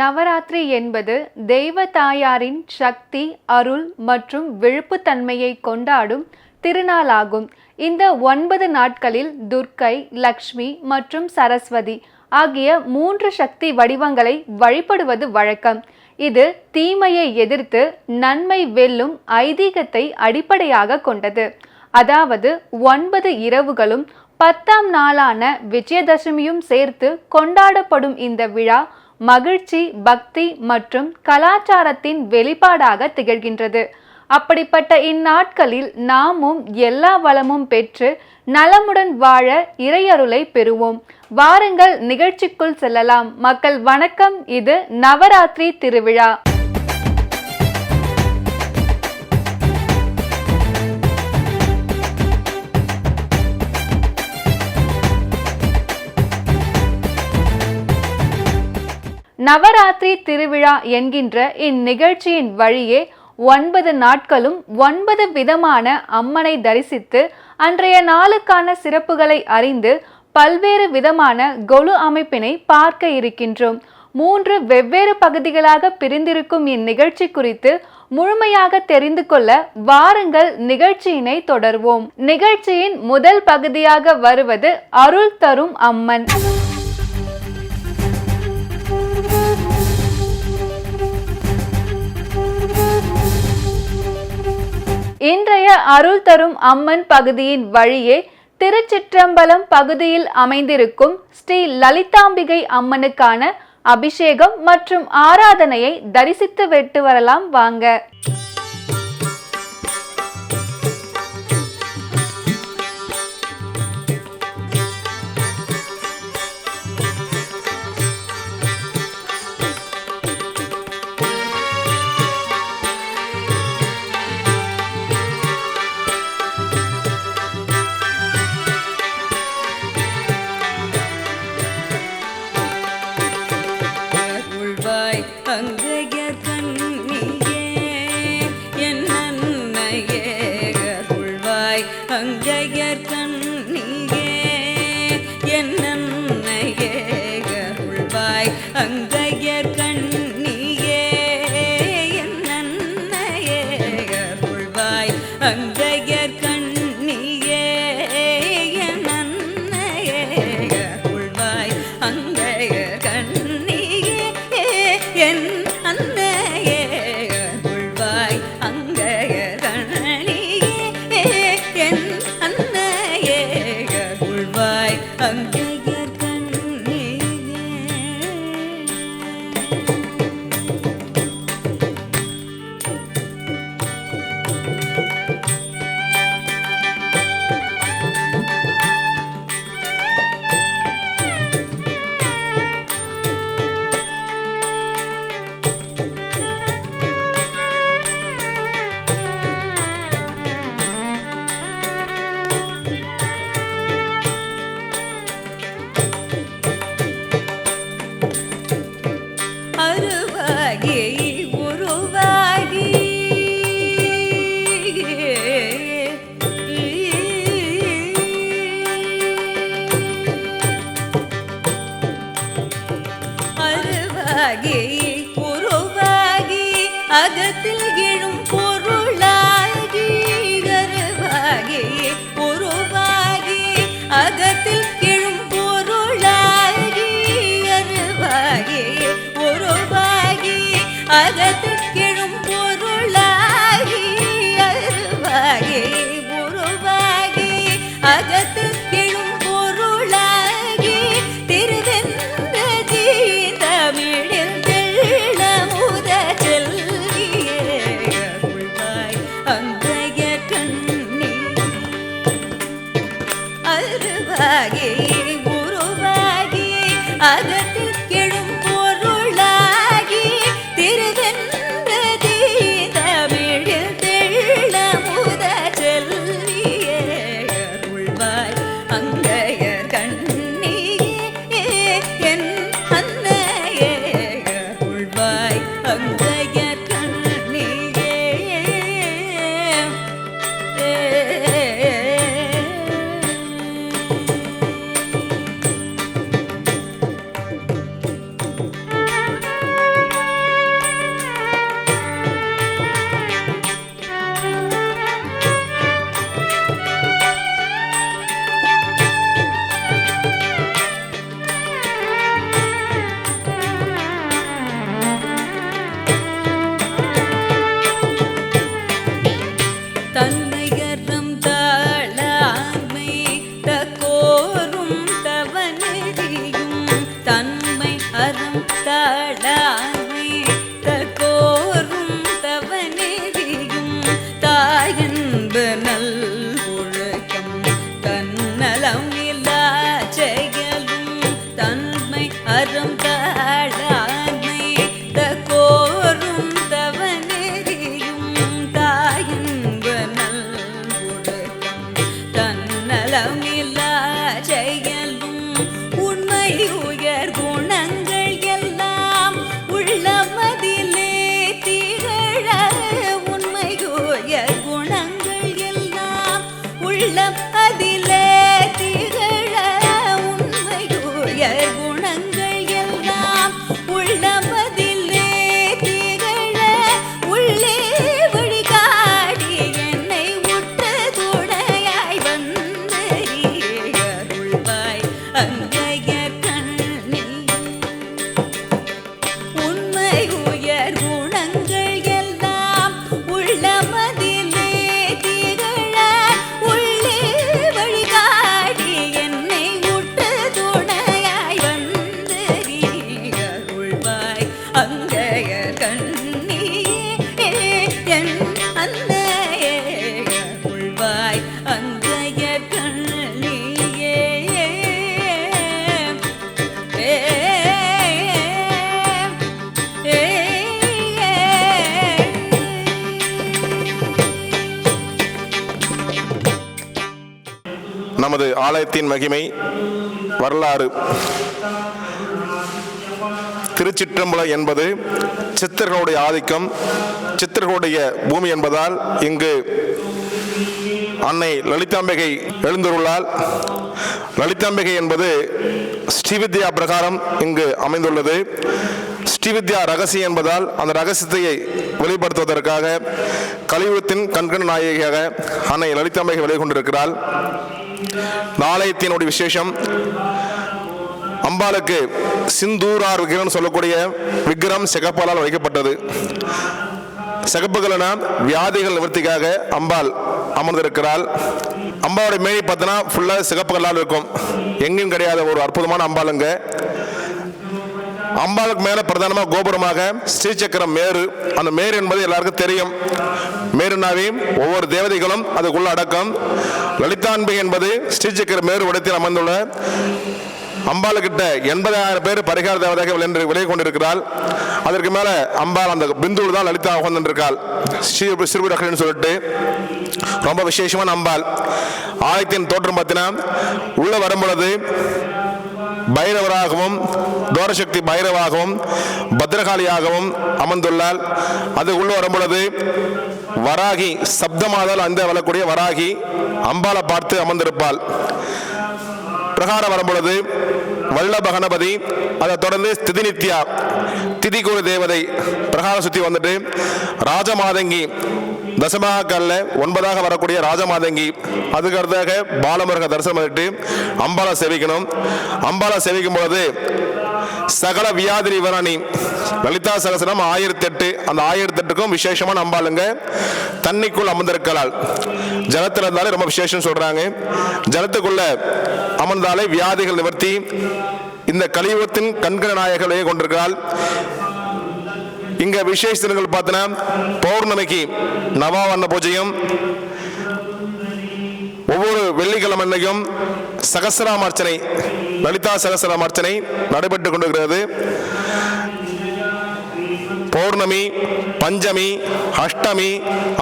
நவராத்திரி என்பது தெய்வ தாயாரின் சக்தி அருள் மற்றும் விழுப்புத்தன்மையை கொண்டாடும் திருநாளாகும். இந்த ஒன்பது நாட்களில் துர்க்கை லக்ஷ்மி மற்றும் சரஸ்வதி ஆகிய மூன்று சக்தி வடிவங்களை வழிபடுவது வழக்கம். இது தீமையை எதிர்த்து நன்மை வெல்லும் ஐதீகத்தை அடிப்படையாக கொண்டது. அதாவது ஒன்பது இரவுகளும் பத்தாம் நாளான விஜயதசமியும் சேர்த்து கொண்டாடப்படும் இந்த விழா மகிழ்ச்சி பக்தி மற்றும் கலாச்சாரத்தின் வெளிப்பாடாக திகழ்கின்றது. அப்படிப்பட்ட இந்நாட்களில் நாமும் எல்லா வளமும் பெற்று நலமுடன் வாழ இறையருளை பெறுவோம். வாருங்கள் நிகழ்ச்சிக்குள் செல்லலாம். மக்கள் வணக்கம். இது நவராத்திரி திருவிழா. நவராத்திரி திருவிழா என்கின்ற இந்நிகழ்ச்சியின் வழியே ஒன்பது நாட்களும் ஒன்பது விதமான அம்மனை தரிசித்து அன்றைய நாளுக்கான சிறப்புகளை அறிந்து பல்வேறு விதமான கொலு அமைப்பினை பார்க்க இருக்கின்றோம். மூன்று வெவ்வேறு பகுதிகளாக பிரிந்திருக்கும் இந்நிகழ்ச்சி குறித்து முழுமையாக தெரிந்து கொள்ள வாருங்கள் நிகழ்ச்சியினை தொடர்வோம். நிகழ்ச்சியின் முதல் பகுதியாக வருவது அருள் தரும் அம்மன். இன்றைய அருள் தரும் அம்மன் பகுதியின் வழியே திருச்சிற்றம்பலம் பகுதியில் அமைந்திருக்கும் ஸ்ரீ லலிதாம்பிகை அம்மனுக்கான அபிஷேகம் மற்றும் ஆராதனையை தரிசித்து விட்டு வரலாம் வாங்க. அங்கையர்க்கு ஆலயத்தின் மகிமை வரலாறு. திருச்சிற்றம்பலம் என்பது சித்தர்களுடைய ஆதிக்கம். சித்தர்களுடைய பூமி என்பதால் இங்கு அன்னை லலிதாம்பிகை எழுந்துள்ளால் லலிதாம்பிகை என்பது ஸ்ரீவித்யா பிரகாரம் இங்கு அமைந்துள்ளது. ஸ்ரீவித்யா ரகசியம் என்பதால் அந்த ரகசியத்தை வெளிப்படுத்துவதற்காக கலியுகத்தின் கண்கண் நாயகியாக அன்னை லலிதாம்பிகை வெளிக்கொண்டிருக்கிறாள் நாளையத்தினுடைய விசேஷம் அம்பாளுக்கு சிந்தூரார் விக்கிரம் சொல்லக்கூடிய விக்கிரம் சிகப்பாலால் வைக்கப்பட்டது. சிகப்புகளனா வியாதிகள் நிவர்த்திக்காக அம்பாள் அமர்ந்திருக்கிறாள். அம்பாவுடைய மேனி பார்த்தோன்னா ஃபுல்லாக சிகப்புகளால் இருக்கும். எங்கேயும் கிடையாத ஒரு அற்புதமான அம்பாளுங்க. அம்பாளுக்கு மேலே பிரதானமாக கோபுரமாக ஸ்ரீசக்கரம் மேரு. அந்த மேரு என்பது எல்லாருக்கும் தெரியும். மேருனாவே ஒவ்வொரு தேவதைகளும் அதுக்குள்ள அடக்கம். லலிதான்பிகை என்பது ஸ்ரீசக்கர மேரு வடத்தில் அமர்ந்துள்ள அம்பாளுக்கிட்ட எண்பதாயிரம் பேர் பரிகார தேவதையாக விளைந்து விளைய கொண்டிருக்கிறாள். அதற்கு மேல அம்பாள் அந்த பிந்துவில் தான் லலிதா உகந்திருக்காள் ஸ்ரீ சிறுபுரக்கன்னு சொல்லிட்டு ரொம்ப விசேஷமான அம்பாள். ஆலயத்தின் தோற்றம் பார்த்தீங்கன்னா உள்ள வரும்பொழுது பைரவராகவும் தோரசக்தி பைரவாகவும் பத்ரகாளியாகவும் அமர்ந்துள்ளாள் அது வரும்பொழுது வராகி சப்தமாதல் அந்த வரக்கூடிய வராகி அம்பாளை பார்த்து அமர்ந்திருப்பாள். பிரகாரம் வரும்பொழுது வல்லப கணபதி அதை தொடர்ந்து ஸ்திதி நித்யா திதிகுரு தேவதை பிரகாரம் சுற்றி வந்துட்டு ராஜமாதங்கி தசமாக ஒன்பதாக வரக்கூடிய ராஜமாதங்கி அதுக்கு அடுத்தாக பாலமுருக தரிசனம் பண்ணிட்டு அம்பாலை சேவிக்கணும். அம்பாலை சேவிக்கும் பொழுது சகல வியாதி நிவரணி லலிதா சகசனம் ஆயிரத்தி எட்டு அந்த ஆயிரத்தி எட்டுக்கும் விசேஷமான அம்பாளுங்க தண்ணிக்குள் அமர்ந்திருக்கிறாள் ஜலத்தில் இருந்தாலே ரொம்ப விசேஷம் சொல்கிறாங்க ஜலத்துக்குள்ள அமர்ந்தாலே வியாதிகள் நிவர்த்தி இந்த கலியுகத்தின் கண்கண நாயகர்களையே கொண்டிருக்கிறாள். இங்க விசேஷ தினங்கள் பார்த்தோன்னா பௌர்ணமிக்கு நவாவண்ண பூஜையும் ஒவ்வொரு வெள்ளிக்கிழமை அன்னைக்கும் சகசராமர்ச்சனை லலிதா சகசராமர்ச்சனை நடைபெற்று கொண்டிருக்கிறது. பௌர்ணமி பஞ்சமி அஷ்டமி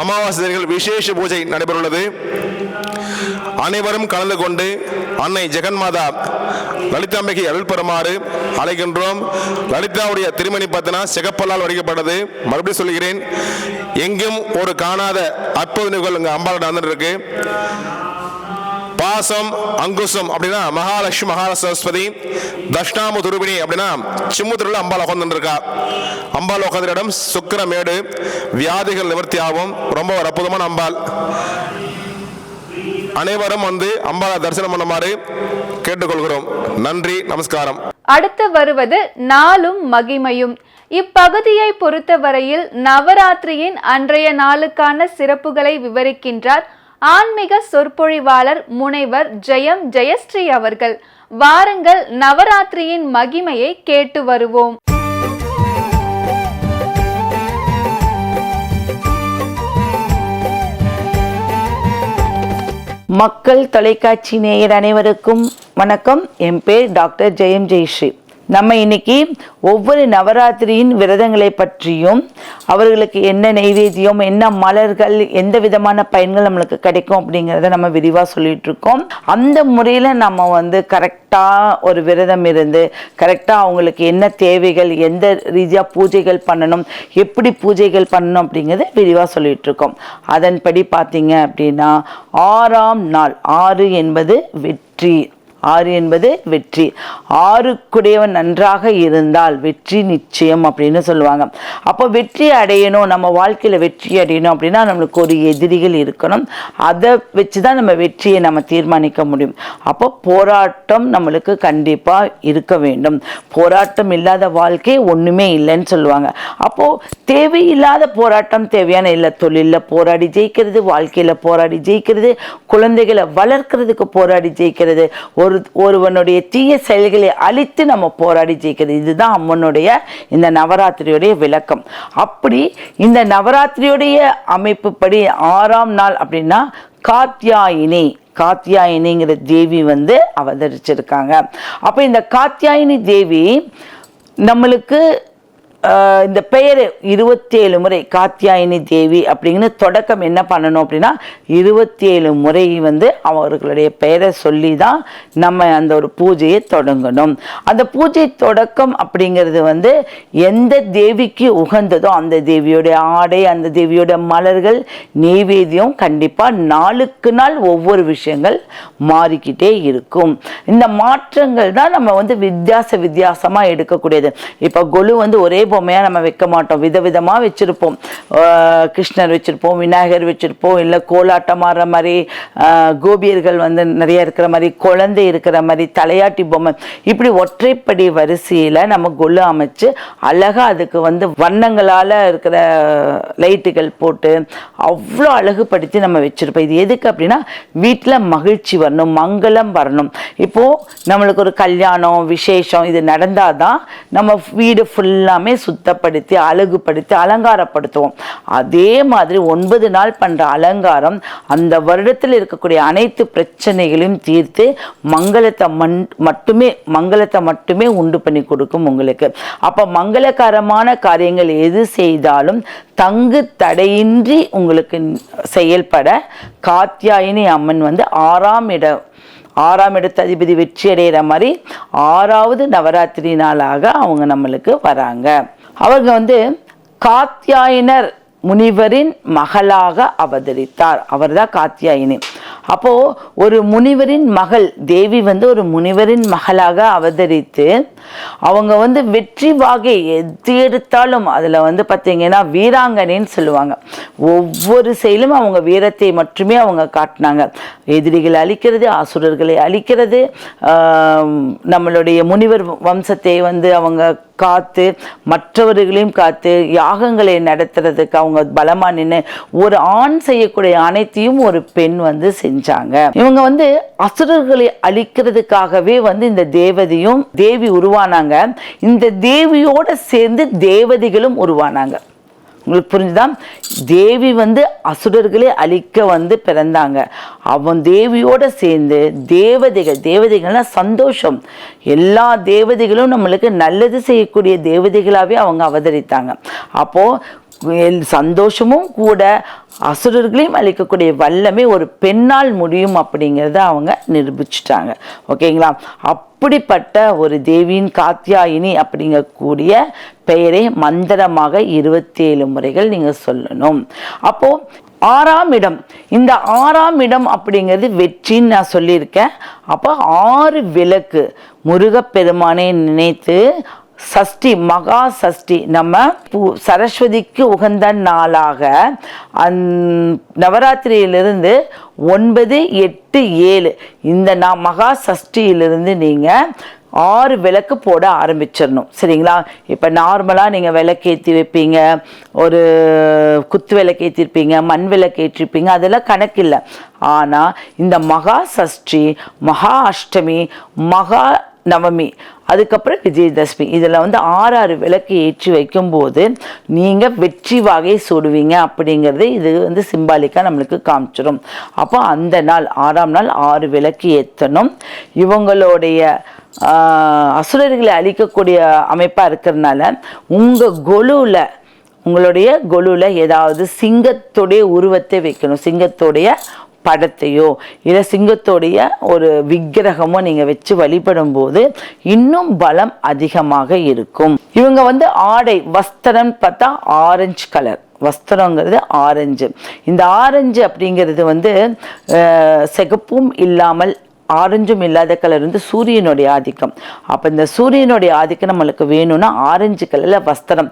அமாவாசைகள் விசேஷ பூஜை நடைபெறுள்ளது அனைவரும் கலந்து கொண்டு அன்னை ஜெகன்மாதா லலிதாம்பிகை அருள் பெறுமாறு அழைக்கின்றோம். லலிதாவுடைய திருமணி பார்த்தனா சிகப்பல்லால் வடிக்கப்பட்டது. மறுபடியும் சொல்கிறேன் எங்கும் ஒரு காணாத அற்புத நிகழ்வு இங்கே அம்பாள் நடந்துருக்கு இருக்கு பாசம் அங்குசம் அப்படின்னா மகாலட்சுமி மகால சரஸ்வதி தஷ்டாமு துருபிணி அப்படின்னா சிம்முத்திரில் அம்பாள் உட்காந்துருக்கா அம்பாள் உட்காந்த இடம் சுக்கிரமேடு வியாதிகள் நிவர்த்தி ஆகும் ரொம்ப ஒரு அற்புதமான அம்பாள். அனைவரும் வந்து அம்பாளை தரிசனம் பண்ணுமாறு கேட்டுக்கொள்கிறோம். நன்றி நமஸ்காரம். அடுத்து வருவது நாளும் மகிமையும். இப்பகுதியை பொறுத்தவரையில் நவராத்திரியின் அன்றைய நாளுக்கான சிறப்புகளை விவரிக்கின்றார் ஆன்மீக சொற்பொழிவாளர் முனைவர் ஜெயம் ஜெயஸ்ரீ அவர்கள். வாருங்கள் நவராத்திரியின் மகிமையை கேட்டு வருவோம். மக்கள் தொலைக்காட்சி நேயர் அனைவருக்கும் வணக்கம். என் பேர் டாக்டர் ஜெயம் ஜெயஸ்ரீ. நம்ம இன்னைக்கு ஒவ்வொரு நவராத்திரியின் விரதங்களை பற்றியும் அவர்களுக்கு என்ன நைவேத்தியம் என்ன மலர்கள் எந்த விதமான பயன்கள் நம்மளுக்கு கிடைக்கும் அப்படிங்கிறத நம்ம விரிவாக சொல்லிட்டு இருக்கோம் அந்த முறையில் நம்ம வந்து கரெக்டாக ஒரு விரதம் இருந்து கரெக்டாக அவங்களுக்கு என்ன தேவைகள் எந்த ரீதியாக பூஜைகள் பண்ணணும் எப்படி பூஜைகள் பண்ணணும் அப்படிங்கிறத விரிவாக சொல்லிட்டு இருக்கோம் அதன்படி பார்த்தீங்க அப்படின்னா ஆறாம் நாள் ஆறு என்பது வெற்றி. ஆறு என்பது வெற்றி. ஆறுக்குடையவன் நன்றாக இருந்தால் வெற்றி நிச்சயம் அப்படின்னு சொல்லுவாங்க. அப்போ வெற்றி அடையணும் நம்ம வாழ்க்கையில் வெற்றி அடையணும் அப்படின்னா நம்மளுக்கு ஒரு எதிரிகள் இருக்கணும். அதை வச்சு தான் நம்ம வெற்றியை நம்ம தீர்மானிக்க முடியும். அப்போ போராட்டம் நம்மளுக்கு கண்டிப்பாக இருக்க வேண்டும். போராட்டம் இல்லாத வாழ்க்கை ஒன்றுமே இல்லைன்னு சொல்லுவாங்க. அப்போது தேவையில்லாத போராட்டம் தேவையான இல்லை தொழிலில் போராடி ஜெயிக்கிறது வாழ்க்கையில் போராடி ஜெயிக்கிறது குழந்தைகளை வளர்க்கறதுக்கு போராடி ஜெயிக்கிறது ஒரு ஒரு ஒருவனுடைய தீய செயல்களை அழித்து நம்ம போராடி ஜெயிக்கிறது. இதுதான் அம்மனுடைய இந்த நவராத்திரியுடைய விளக்கம். அப்படி இந்த நவராத்திரியுடைய அமைப்புப்படி ஆறாம் நாள் அப்படின்னா காத்தியாயினி. காத்தியாயினிங்கிற தேவி வந்து அவதரிச்சிருக்காங்க. அப்போ இந்த காத்தியாயினி தேவி நம்மளுக்கு இந்த பெயர் இருபத்தேழு முறை காத்தியாயினி தேவி அப்படிங்கிற தொடக்கம் என்ன பண்ணணும் அப்படின்னா இருபத்தேழு முறை வந்து அவர்களுடைய பெயரை சொல்லி தான் நம்ம அந்த ஒரு பூஜையை தொடங்கணும். அந்த பூஜை தொடக்கம் அப்படிங்கிறது வந்து எந்த தேவிக்கு உகந்ததோ அந்த தேவியோடைய ஆடை அந்த தேவியோட மலர்கள் நெய்வேத்தியம் கண்டிப்பாக நாளுக்கு நாள் ஒவ்வொரு விஷயங்கள் மாறிக்கிட்டே இருக்கும். இந்த மாற்றங்கள் தான் நம்ம வந்து வித்தியாச வித்தியாசமாக எடுக்கக்கூடியது. இப்போ கொலு வந்து ஒரே பொம்மையாக நம்ம வைக்க மாட்டோம்? விதவிதமாக வச்சுருப்போம். கிருஷ்ணர் வச்சுருப்போம் விநாயகர் வச்சுருப்போம். இல்லை கோலாட்டம் ஆடுற மாதிரி கோபியர்கள் வந்து நிறைய இருக்கிற மாதிரி குழந்தை இருக்கிற மாதிரி தலையாட்டி பொம்மை. இப்படி ஒற்றைப்படி வரிசையில் நம்ம கொலு அமைச்சு அழகாக அதுக்கு வந்து வண்ணங்களால் இருக்கிற லைட்டுகள் போட்டு அவ்வளோ அழகுபடுத்தி நம்ம வச்சுருப்போம். இது எதுக்கு அப்படின்னா வீட்டில் மகிழ்ச்சி வரணும் மங்களம் வரணும். இப்போது நம்மளுக்கு ஒரு கல்யாணம் விசேஷம் இது நடந்தால் தான் நம்ம வீடு ஃபுல்லாமே சுத்தப்படுத்தி அழகுபடுத்தி அலங்காரப்படுத்துவோம். அதே மாதிரி ஒன்பது நாள் பண்ணுற அலங்காரம் அந்த வருடத்தில் இருக்கக்கூடிய அனைத்து பிரச்சனைகளையும் தீர்த்து மங்களத்தை மண் மட்டுமே மங்களத்தை மட்டுமே உண்டு பண்ணி கொடுக்கும் உங்களுக்கு. அப்போ மங்களகரமான காரியங்கள் எது செய்தாலும் தங்கு தடையின்றி உங்களுக்கு செயல்பட காத்தியாயினி அம்மன் வந்து ஆறாம் இடம் ஆறாம் இடத்து அதிபதி வெற்றி அடைகிற மாதிரி ஆறாவது நவராத்திரி நாளாக அவங்க நம்மளுக்கு வராங்க. அவங்க வந்து காத்தியாயனர் முனிவரின் மகளாக அவதரித்தார். அவர்தான் காத்தியாயினி. அப்போ ஒரு முனிவரின் மகள் தேவி வந்து ஒரு முனிவரின் மகளாக அவதரித்து அவங்க வந்து வெற்றி வாகை எது எடுத்தாலும் அதில் வந்து பார்த்திங்கன்னா வீராங்கனைன்னு சொல்லுவாங்க. ஒவ்வொரு செயலும் அவங்க வீரத்தை மட்டுமே அவங்க காட்டினாங்க. எதிரிகளை அழிக்கிறது ஆசுரர்களை அழிக்கிறது நம்மளுடைய முனிவர் வம்சத்தை வந்து அவங்க காத்து மற்றவர்களையும் காத்து யாகங்களை நடத்துறதுக்கு அவங்க பலமா நின்று ஒரு ஆண் செய்யக்கூடிய அனைத்தையும் ஒரு பெண் வந்து செஞ்சாங்க. இவங்க வந்து அசுரர்களை அழிக்கிறதுக்காகவே வந்து இந்த தேவதையும் தேவி உருவானாங்க. இந்த தேவியோட சேர்ந்து தேவதைகளும் உருவானாங்க. உங்களுக்கு புரிஞ்சுதா? தேவி வந்து அசுரர்களை அழிக்க வந்து பிறந்தாங்க. அவன் தேவியோட சேர்ந்து தேவதைகள் தேவதைகள்னா சந்தோஷம். எல்லா தேவதைகளும் நம்மளுக்கு நல்லது செய்யக்கூடிய தேவதைகளாகவே அவங்க அவதரித்தாங்க. அப்போது சந்தோஷமும் கூட அசுரர்களையும் அழிக்கக்கூடிய வல்லமை ஒரு பெண்ணால் முடியும் அப்படிங்கிறத அவங்க நிரூபிச்சிட்டாங்க. ஓகேங்களா? அப்படிப்பட்ட ஒரு தேவியின் காத்தியாயினி அப்படிங்கக்கூடிய பெயரை மந்திரமாக இருபத்தேழு முறைகள் நீங்கள் சொல்லணும். அப்போது ஆறாம் இடம். இந்த ஆறாம் இடம் அப்படிங்கிறது வெற்றின்னு நான் சொல்லியிருக்கேன். அப்போ ஆறு விளக்கு முருகப்பெருமானை நினைத்து சஷ்டி மகா சஷ்டி. நம்ம பூ- சரஸ்வதிக்கு உகந்த நாளாக அந் நவராத்திரியிலிருந்து ஒன்பது எட்டு ஏழு. இந்த நா மகா சஷ்டியிலிருந்து நீங்கள் ஆறு விளக்கு போட ஆரம்பிச்சிடணும். சரிங்களா? இப்போ நார்மலாக நீங்கள் விளக்கேற்றி வைப்பீங்க ஒரு குத்து விளக்கு ஏற்றிருப்பீங்க மண் விளக்கு ஏற்றிருப்பீங்க அதெல்லாம் கணக்கில்லை. ஆனால் இந்த மகா சஷ்டி மகா அஷ்டமி மகா நவமி அதுக்கப்புறம் விஜயதசமி. இதில் வந்து ஆறு ஆறு விளக்கு ஏற்றி வைக்கும்போது நீங்கள் வெற்றி வகை சுடுவீங்க அப்படிங்கிறது இது வந்து சிம்பாலிக்காக நம்மளுக்கு காமிச்சிடும் அப்போ அந்த நாள் ஆறாம் நாள் ஆறு விளக்கு ஏற்றணும் இவங்களுடைய அசுரர்களை அழிக்கக்கூடிய அமைப்பாக இருக்கிறதுனால உங்கள் கொலுவில் உங்களுடைய கொலுவில் ஏதாவது சிங்கத்துடைய உருவத்தை வைக்கணும். சிங்கத்துடைய படத்தையோ இல்லை சிங்கத்தோடைய ஒரு விக்கிரகமோ நீங்கள் வச்சு வழிபடும் போது இன்னும் பலம் அதிகமாக இருக்கும். இவங்க வந்து ஆடை வஸ்திரம் பார்த்தா ஆரஞ்சு கலர் வஸ்திரங்கிறது ஆரஞ்சு. இந்த ஆரஞ்சு அப்படிங்கிறது வந்து சிகப்பும் இல்லாமல் ஆரஞ்சும் இல்லாத கலர் வந்து சூரியனுடைய ஆதிக்கம். அப்போ இந்த சூரியனுடைய ஆதிக்கம் நம்மளுக்கு வேணும்னா ஆரஞ்சு கலரில் வஸ்திரம்.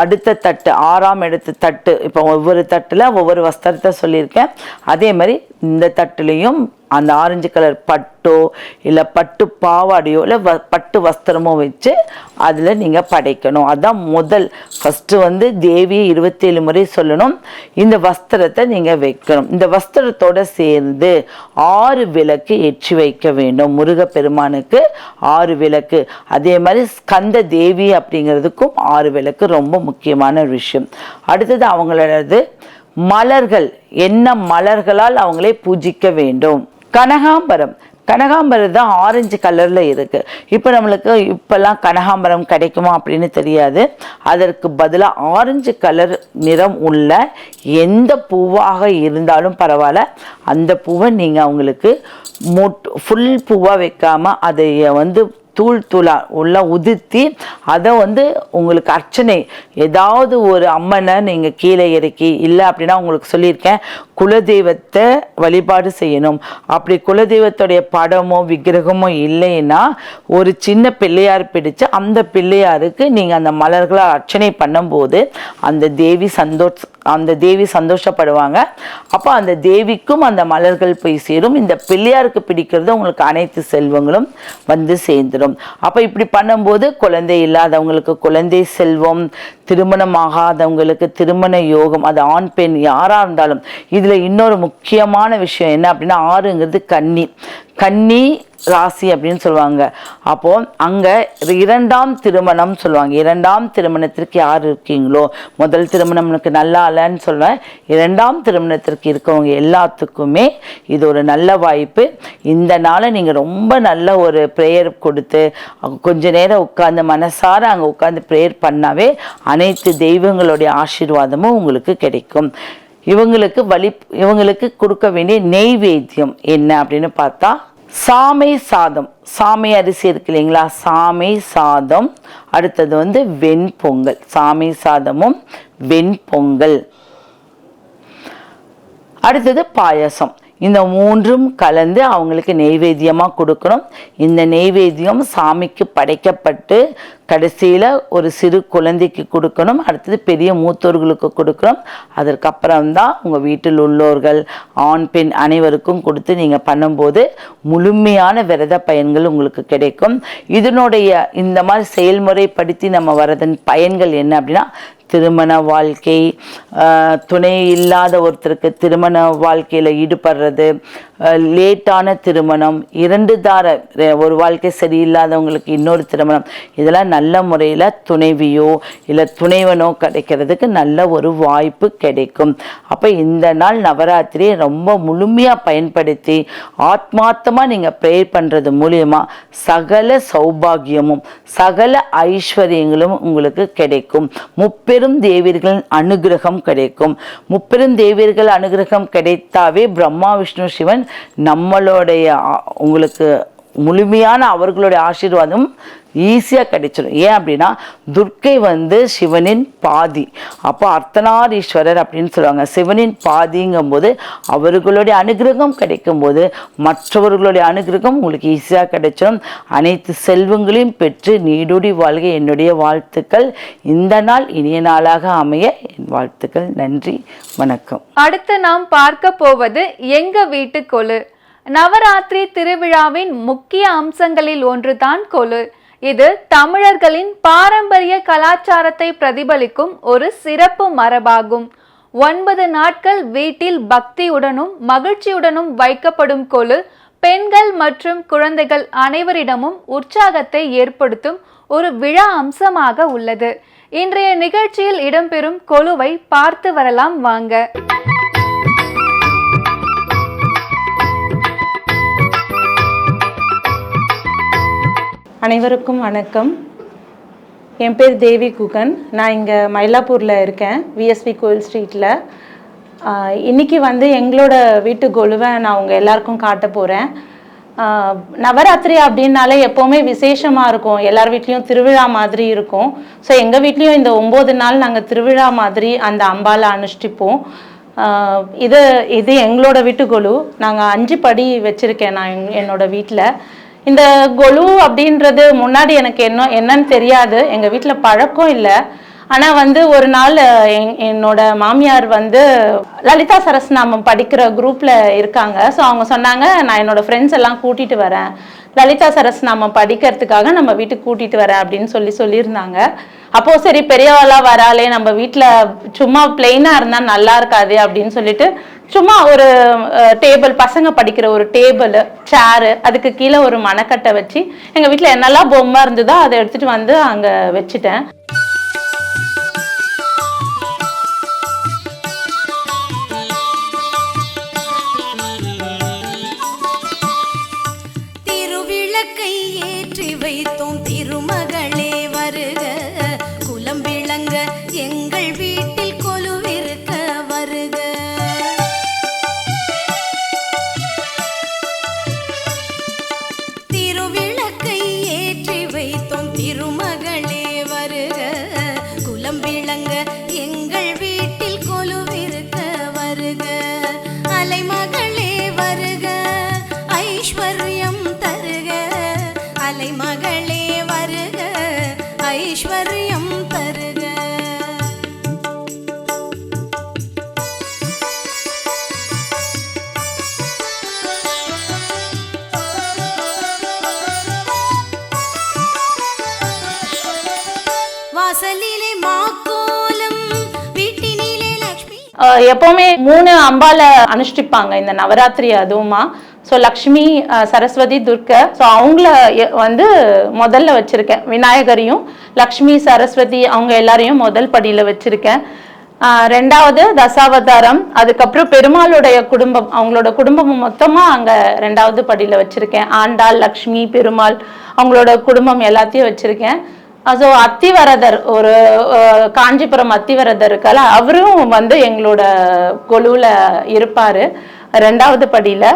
அடுத்த தட்டு ஆறாம் இடத்து தட்டு இப்போ ஒவ்வொரு தட்டில் ஒவ்வொரு வஸ்திரத்தை சொல்லியிருக்கேன். அதே மாதிரி இந்த தட்டுலேயும் அந்த ஆரஞ்சு கலர் பட் பட்டோ இல்லை பட்டு பாவாடையோ இல்லை வ பட்டு வஸ்திரமோ வச்சு அதில் நீங்கள் படைக்கணும். அதான் முதல். ஃபஸ்ட்டு வந்து தேவியை இருபத்தேழு முறை சொல்லணும். இந்த வஸ்திரத்தை நீங்கள் வைக்கணும். இந்த வஸ்திரத்தோடு சேர்ந்து ஆறு விளக்கு ஏற்றி வைக்க வேண்டும். முருகப்பெருமானுக்கு ஆறு விளக்கு. அதே மாதிரி ஸ்கந்த தேவி அப்படிங்கிறதுக்கும் ஆறு விளக்கு ரொம்ப முக்கியமான விஷயம். அடுத்தது அவங்களது மலர்கள். என்ன மலர்களால் அவங்களே பூஜிக்க வேண்டும்? கனகாம்பரம். கனகாம்பரம் தான் ஆரஞ்சு கலரில் இருக்குது இப்போ நம்மளுக்கு இப்போல்லாம் கனகாம்பரம் கிடைக்குமா அப்படின்னு தெரியாது. அதற்கு பதிலாக ஆரஞ்சு கலர் நிறம் உள்ள எந்த பூவாக இருந்தாலும் பரவாயில்ல. அந்த பூவை நீங்கள் அவங்களுக்கு மொட் ஃபுல் பூவாக வைக்காமல் அதை வந்து தூள் தூளா உள்ள உதிர்த்தி அதை வந்து உங்களுக்கு அர்ச்சனை. ஏதாவது ஒரு அம்மனை நீங்கள் கீழே இறக்கி இல்லை அப்படின்னா உங்களுக்கு சொல்லியிருக்கேன் குலதெய்வத்தை வழிபாடு செய்யணும். அப்படி குலதெய்வத்துடைய படமோ விக்கிரகமோ இல்லைன்னா ஒரு சின்ன பிள்ளையார் பிடிச்சு அந்த பிள்ளையாருக்கு நீங்கள் அந்த மலர்களை அர்ச்சனை பண்ணும்போது அந்த தேவி சந்தோஷ அந்த தேவி சந்தோஷப்படுவாங்க. அப்போ அந்த தேவிக்கும் அந்த மலர்கள் போய் சேரும். இந்த பிள்ளையாருக்கு பிடிக்கிறது உங்களுக்கு அனைத்து செல்வங்களும் வந்து சேர்ந்துடும் அப்போ இப்படி பண்ணும்போது குழந்தை இல்லாதவங்களுக்கு குழந்தை செல்வம் திருமணம் ஆகாதவங்களுக்கு திருமண யோகம் அது ஆண் பெண் யாராக இருந்தாலும். இதில் இன்னொரு முக்கியமான விஷயம் என்ன அப்படின்னா ஆறுங்கிறது கன்னி. கன்னி ராசி அப்படின்னு சொல்லுவாங்க. அப்போ அங்க இரண்டாம் திருமணம் சொல்லுவாங்க. இரண்டாம் திருமணத்திற்கு யார் இருக்கீங்களோ? முதல் திருமணம் எனக்கு நல்லா இல்லைன்னு சொல்லுவேன் இரண்டாம் திருமணத்திற்கு இருக்கவங்க எல்லாத்துக்குமே இது ஒரு நல்ல வாய்ப்பு. இந்த நாளை நீங்கள் ரொம்ப நல்ல ஒரு ப்ரேயர் கொடுத்து கொஞ்ச நேரம் உட்காந்து மனசார அங்கே உட்காந்து ப்ரேயர் பண்ணாவே அனைத்து தெய்வங்களுடைய ஆசீர்வாதமும் உங்களுக்கு கிடைக்கும். இவங்களுக்கு வழி இவங்களுக்கு கொடுக்க வேண்டிய நெய்வேத்தியம் என்ன அப்படின்னு பார்த்தா சாமை சாதம். சாமை அரிசி இருக்கு இல்லைங்களா? சாமை சாதம். அடுத்தது வந்து வெண்பொங்கல். சாமை சாதமும் வெண்பொங்கல். அடுத்தது பாயசம். இந்த மூன்றும் கலந்து அவங்களுக்கு நெய்வேத்தியமாக கொடுக்கணும். இந்த நெய்வேத்தியம் சாமிக்கு படைக்கப்பட்டு கடைசியில் ஒரு சிறு குழந்தைக்கு கொடுக்கணும் அடுத்தது பெரிய மூத்தோர்களுக்கு கொடுக்கணும். அதற்கப்புறம்தான் உங்கள் வீட்டில் உள்ளோர்கள் ஆண் பெண் அனைவருக்கும் கொடுத்து நீங்கள் பண்ணும்போது முழுமையான விரத பயன்கள் உங்களுக்கு கிடைக்கும். இதனுடைய இந்த மாதிரி செயல்முறைப்படுத்தி நம்ம வரதன் பயன்கள் என்ன அப்படின்னா திருமண வாழ்க்கை துணை இல்லாத ஒருத்தருக்கு திருமண வாழ்க்கையில் ஈடுபடுறது லேட்டான திருமணம் இரண்டு தார ஒரு வாழ்க்கை சரியில்லாதவங்களுக்கு இன்னொரு திருமணம் இதெல்லாம் நல்ல முறையில் துணைவியோ இல்லை துணைவனோ கிடைக்கிறதுக்கு நல்ல ஒரு வாய்ப்பு கிடைக்கும். அப்போ இந்த நாள் நவராத்திரியை ரொம்ப முழுமையாக பயன்படுத்தி ஆத்மார்த்தமாக நீங்கள் ப்ரேயர் பண்ணுறது மூலியமாக சகல சௌபாகியமும் சகல ஐஸ்வர்யங்களும் உங்களுக்கு கிடைக்கும். முப்பெரும் தேவியர்களின் அனுகிரகம் கிடைக்கும். முப்பெரும் தேவியர்கள் அனுகிரகம் கிடைத்தாவே பிரம்மா விஷ்ணு சிவன் நம்மளுடைய உங்களுக்கு முழுமையான அவர்களுடைய ஆசீர்வாதம் ஈஸியாக கிடைச்சிடும் ஏன் அப்படின்னா துர்க்கை வந்து சிவனின் பாதி. அப்போ அர்த்தனாரீஸ்வரர் அப்படின்னு சொல்லுவாங்க. சிவனின் பாதிங்கும்போது அவர்களுடைய அனுகிரகம் கிடைக்கும்போது மற்றவர்களுடைய அனுகிரகம் உங்களுக்கு ஈஸியாக கிடைச்சிடும் அனைத்து செல்வங்களையும் பெற்று நீடூடி வாழ்க. என்னுடைய வாழ்த்துக்கள். இந்த நாள் இனிய நாளாக அமைய. என் வாழ்த்துக்கள். நன்றி. வணக்கம். அடுத்து நாம் பார்க்க போவது எங்க வீட்டு கொலு நவராத்திரி திருவிழாவின் முக்கிய அம்சங்களில் ஒன்றுதான் கொலு. இது தமிழர்களின் பாரம்பரிய கலாச்சாரத்தை பிரதிபலிக்கும் ஒரு சிறப்பு மரபாகும். ஒன்பது நாட்கள் வீட்டில் பக்தியுடனும் மகிழ்ச்சியுடனும் வைக்கப்படும் கொலு பெண்கள் மற்றும் குழந்தைகள் அனைவரிடமும் உற்சாகத்தை ஏற்படுத்தும் ஒரு விழா அம்சமாக உள்ளது. இன்றைய நிகழ்ச்சியில் இடம்பெறும் கொலுவை பார்த்து வரலாம் வாங்க. அனைவருக்கும் வணக்கம். என் பேர் தேவி குகன். நான் இங்கே மயிலாப்பூரில் இருக்கேன் விஎஸ்வி கோயில் ஸ்ட்ரீட்டில் இன்னைக்கு வந்து எங்களோட வீட்டு கொலுவை நான் உங்கள் எல்லாருக்கும் காட்ட போகிறேன் நவராத்திரி அப்படின்னாலே எப்போவுமே விசேஷமாக இருக்கும். எல்லார் வீட்லேயும் திருவிழா மாதிரி இருக்கும். ஸோ எங்கள் வீட்லேயும் இந்த ஒம்பது நாள் நாங்கள் திருவிழா மாதிரி அந்த அம்பாலை அனுஷ்டிப்போம். இது இது எங்களோட வீட்டு கொலு. நாங்கள் அஞ்சு படி வச்சுருக்கேன் நான் என்- என்னோட வீட்டில் இந்த கொலு அப்படின்றது முன்னாடி எனக்கு என்ன என்னன்னு தெரியாது. எங்கள் வீட்டில் பழக்கம் இல்லை. ஆனால் வந்து ஒரு நாள் என்னோட மாமியார் வந்து லலிதா சரஸ்நாமம் படிக்கிற குரூப்பில் இருக்காங்க. ஸோ அவங்க சொன்னாங்க நான் என்னோட ஃப்ரெண்ட்ஸ் எல்லாம் கூட்டிகிட்டு வரேன். லலிதா சரஸ்நாமம் படிக்கிறதுக்காக நம்ம வீட்டுக்கு கூட்டிகிட்டு வரேன் அப்படின்னு சொல்லி சொல்லியிருந்தாங்க. அப்போ சரி பெரியவாளா வராளே நம்ம வீட்டில் சும்மா பிளெயினாக இருந்தால் நல்லா இருக்காது அப்படின்னு சொல்லிட்டு சும்மா ஒரு டேபிள் பசங்க படிக்கிற ஒரு டேபிள் சேரு அதுக்கு கீழே ஒரு மணக்கட்டை வச்சு எங்கள் வீட்டில் என்னெல்லாம் பொம்மை இருந்ததோ அதை எடுத்துட்டு வந்து அங்கே வச்சுட்டேன். ஐஸ்வர்யம் தருக. வாசலிலே மாக்கோலம் வீட்டினிலே லக்ஷ்மி. எப்பவுமே மூணு அம்பால அனுஷ்டிப்பாங்க இந்த நவராத்திரி அதுவுமா. ஸோ லக்ஷ்மி சரஸ்வதி துர்க்கை ஸோ அவங்கள எ- வந்து முதல்ல வச்சுருக்கேன். விநாயகரையும் லக்ஷ்மி சரஸ்வதி அவங்க எல்லாரையும் முதல் படியில் வச்சுருக்கேன். ரெண்டாவது தசாவதாரம். அதுக்கப்புறம் பெருமாளுடைய குடும்பம். அவங்களோட குடும்பம் மொத்தமாக அங்கே ரெண்டாவது படியில் வச்சுருக்கேன். ஆண்டாள் லக்ஷ்மி பெருமாள் அவங்களோட குடும்பம் எல்லாத்தையும் வச்சுருக்கேன். ஸோ அத்திவரதர் ஒரு காஞ்சிபுரம் அத்திவரதர் இருக்கால அவரும் வந்து எங்களோட கொலுவில் இருப்பார். ரெண்டாவது படியில்.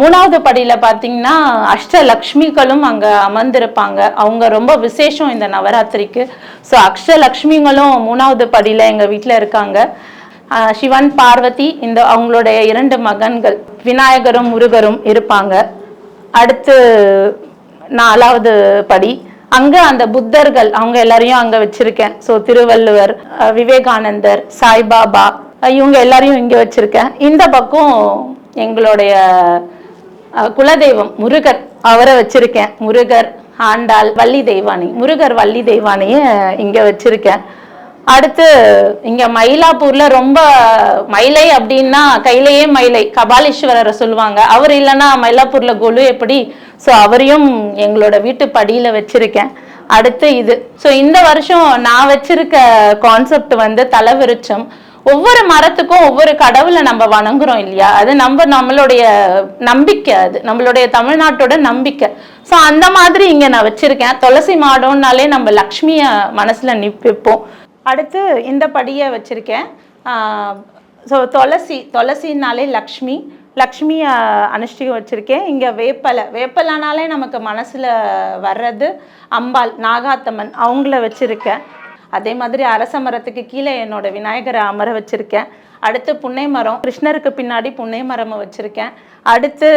மூணாவது படியில் பார்த்தீங்கன்னா அஷ்டலக்ஷ்மிகளும் அங்கே அமர்ந்திருப்பாங்க. அவங்க ரொம்ப விசேஷம் இந்த நவராத்திரிக்கு. ஸோ அஷ்டலக்ஷ்மிகளும் மூணாவது படியில் எங்கள் வீட்டில் இருக்காங்க. சிவன் பார்வதி இந்த அவங்களுடைய இரண்டு மகன்கள் விநாயகரும் முருகரும் இருப்பாங்க. அடுத்து நாலாவது படி. அங்கே அந்த புத்தர்கள் அவங்க எல்லாரையும் அங்கே வச்சிருக்கேன். ஸோ திருவள்ளுவர் விவேகானந்தர் சாய்பாபா இவங்க எல்லாரையும் இங்கே வச்சிருக்கேன். இந்த பக்கம் எங்களுடைய குலதெய்வம் முருகர் அவரை வச்சிருக்கேன். முருகர் ஆண்டாள் வள்ளி தெய்வானி முருகர் வள்ளி தெய்வானியை இங்கே வச்சிருக்கேன். அடுத்து இங்கே மயிலாப்பூரில் ரொம்ப மயிலை அப்படின்னா கையிலேயே மயிலை கபாலீஸ்வரரை சொல்லுவாங்க. அவர் இல்லைன்னா மயிலாப்பூரில் கொலு எப்படி? ஸோ அவரையும் எங்களோட வீட்டு படியில் வச்சிருக்கேன். அடுத்து இது. ஸோ இந்த வருஷம் நான் வச்சிருக்க கான்செப்ட் வந்து தலைவிருச்சம் ஒவ்வொரு மரத்துக்கும் ஒவ்வொரு கடவுளை நம்ம வணங்குறோம் இல்லையா? அது நம்ம நம்மளுடைய நம்பிக்கை அது. நம்மளுடைய தமிழ்நாட்டோட நம்பிக்கை. ஸோ அந்த மாதிரி இங்க நான் வச்சிருக்கேன். துளசி மாடோன்னாலே நம்ம லக்ஷ்மிய மனசுல நிப்பிப்போம். அடுத்து இந்த படியை வச்சிருக்கேன். ஸோ துளசி துளசினாலே லக்ஷ்மி. லக்ஷ்மியை அனுஷ்டிகம் வச்சுருக்கேன். இங்கே வேப்பலை. வேப்பலைனாலே நமக்கு மனசில் வர்றது அம்பாள் நாகாத்தம்மன். அவங்கள வச்சுருக்கேன். அதே மாதிரி அரச மரத்துக்கு கீழே என்னோட விநாயகரை அமர வச்சுருக்கேன். அடுத்து புன்னை மரம் கிருஷ்ணருக்கு பின்னாடி புன்னை மரம் வச்சுருக்கேன். அடுத்து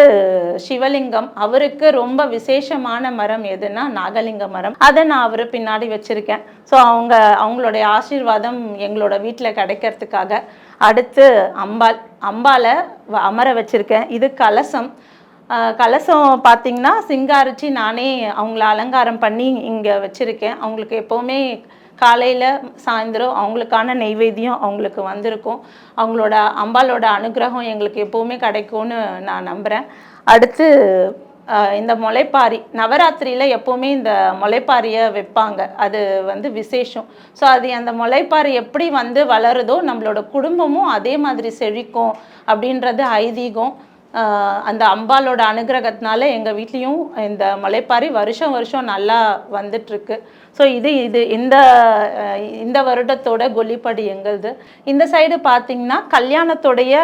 சிவலிங்கம் அவருக்கு ரொம்ப விசேஷமான மரம் எதுன்னா நாகலிங்க மரம். அதை நான் அவர் பின்னாடி வச்சுருக்கேன். ஸோ அவங்க அவங்களுடைய ஆசீர்வாதம் எங்களோட வீட்டில் கிடைக்கிறதுக்காக அடுத்து அம்பாள் அம்பாலை வ- அமர வச்சுருக்கேன். இது கலசம். கலசம் பார்த்திங்கன்னா சிங்காரிச்சு நானே அவங்கள அலங்காரம் பண்ணி இங்கே வச்சுருக்கேன். அவங்களுக்கு எப்போவுமே காலையில் சாயந்தரம் அவங்களுக்கான நெய்வேத்தியம் அவங்களுக்கு வந்திருக்கும். அவங்களோட அம்பாலோட அனுகிரகம் எங்களுக்கு எப்போவுமே கிடைக்கும்னு நான் நம்புகிறேன் அடுத்து இந்த முளைப்பாரி நவராத்திரியில் எப்போவுமே இந்த முளைப்பாரியை வைப்பாங்க. அது வந்து விசேஷம். ஸோ அது அந்த முளைப்பாரி எப்படி வந்து வளருதோ நம்மளோட குடும்பமும் அதே மாதிரி செழிக்கும் அப்படின்றது ஐதீகம். அந்த அம்பாலோட அனுகிரகத்தினால எங்கள் வீட்லேயும் இந்த மலைப்பாரி வருஷம் வருஷம் நல்லா வந்துட்டுருக்கு. ஸோ இது இது இந்த இந்த வருடத்தோட கொல்லிப்படி எங்களுது. இந்த சைடு பார்த்தீங்கன்னா கல்யாணத்தோடைய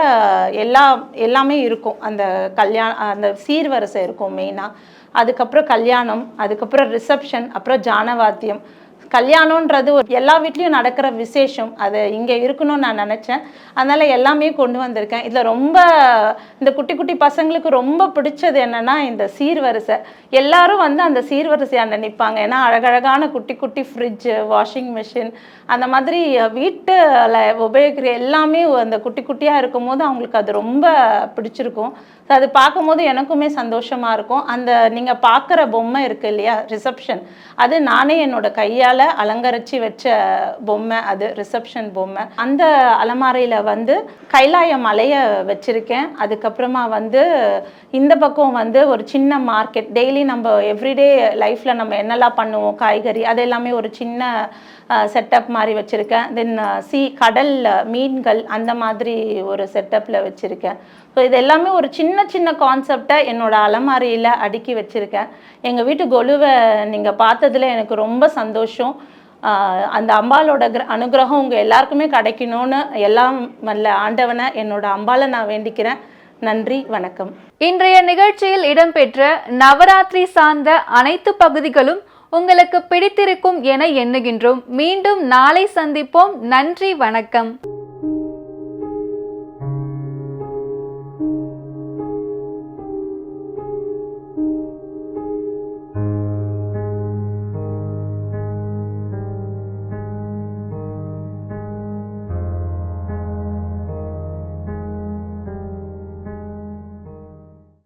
எல்லா எல்லாமே இருக்கும். அந்த கல்யாண அந்த சீர்வரிசை இருக்கும் மெயினாக அதுக்கப்புறம் கல்யாணம் அதுக்கப்புறம் ரிசப்ஷன் அப்புறம் ஜானவாத்தியம். கல்யாணன்றது ஒரு எல்லா வீட்லேயும் நடக்கிற விசேஷம். அது இங்கே இருக்கணும்னு நான் நினச்சேன். அதனால் எல்லாமே கொண்டு வந்திருக்கேன். இதில் ரொம்ப இந்த குட்டி குட்டி பசங்களுக்கு ரொம்ப பிடிச்சது என்னென்னா இந்த சீர்வரிசை. எல்லாரும் வந்து அந்த சீர்வரிசையாண்ட நிற்பாங்க ஏன்னா அழகழகான குட்டி குட்டி ஃப்ரிட்ஜு வாஷிங் மிஷின் அந்த மாதிரி வீட்டில் உபயோகிக்கிற எல்லாமே அந்த குட்டி குட்டியாக இருக்கும்போது அவங்களுக்கு அது ரொம்ப பிடிச்சிருக்கும். அது பார்க்கும்போது எனக்குமே சந்தோஷமாக இருக்கும். அந்த நீங்கள் பார்க்குற பொம்மை இருக்குது இல்லையா? ரிசப்ஷன் அது நானே என்னோட கையால் அலங்கரித்து வச்ச பொம்மை. அது ரிசப்ஷன் பொம்மை. அந்த அலமாரியில் வந்து கைலாய மலையை வச்சுருக்கேன். அதுக்கப்புறமா வந்து இந்த பக்கம் வந்து ஒரு சின்ன மார்க்கெட் டெய்லி நம்ம எவ்ரிடே லைஃப்பில் நம்ம என்னெல்லாம் பண்ணுவோம்? காய்கறி. அது எல்லாமே ஒரு சின்ன செட்டப் மாதிரி வச்சுருக்கேன். தென் சி கடல் மீன்கள் அந்த மாதிரி ஒரு செட்டப்பில் வச்சுருக்கேன். ஸோ இது எல்லாமே ஒரு சின்ன சின்ன கான்செப்டை என்னோடய அலமாரியில் அடுக்கி வச்சுருக்கேன். எங்கள் வீட்டு கொலுவை நீங்கள் பார்த்ததுல எனக்கு ரொம்ப சந்தோஷம். அந்த அம்பாலோட கிர- அனுகிரகம் உங்கள் எல்லாருக்குமே கிடைக்கணும்னு எல்லாம் வல்ல ஆண்டவனை என்னோட அம்பாலை நான் வேண்டிக்கிறேன். நன்றி வணக்கம். இன்றைய நிகழ்ச்சியில் இடம்பெற்ற நவராத்திரி சார்ந்த அனைத்து பகுதிகளும் உங்களுக்கு பிடித்திருக்கும் என எண்ணுகின்றோம். மீண்டும் நாளை சந்திப்போம். நன்றி வணக்கம்.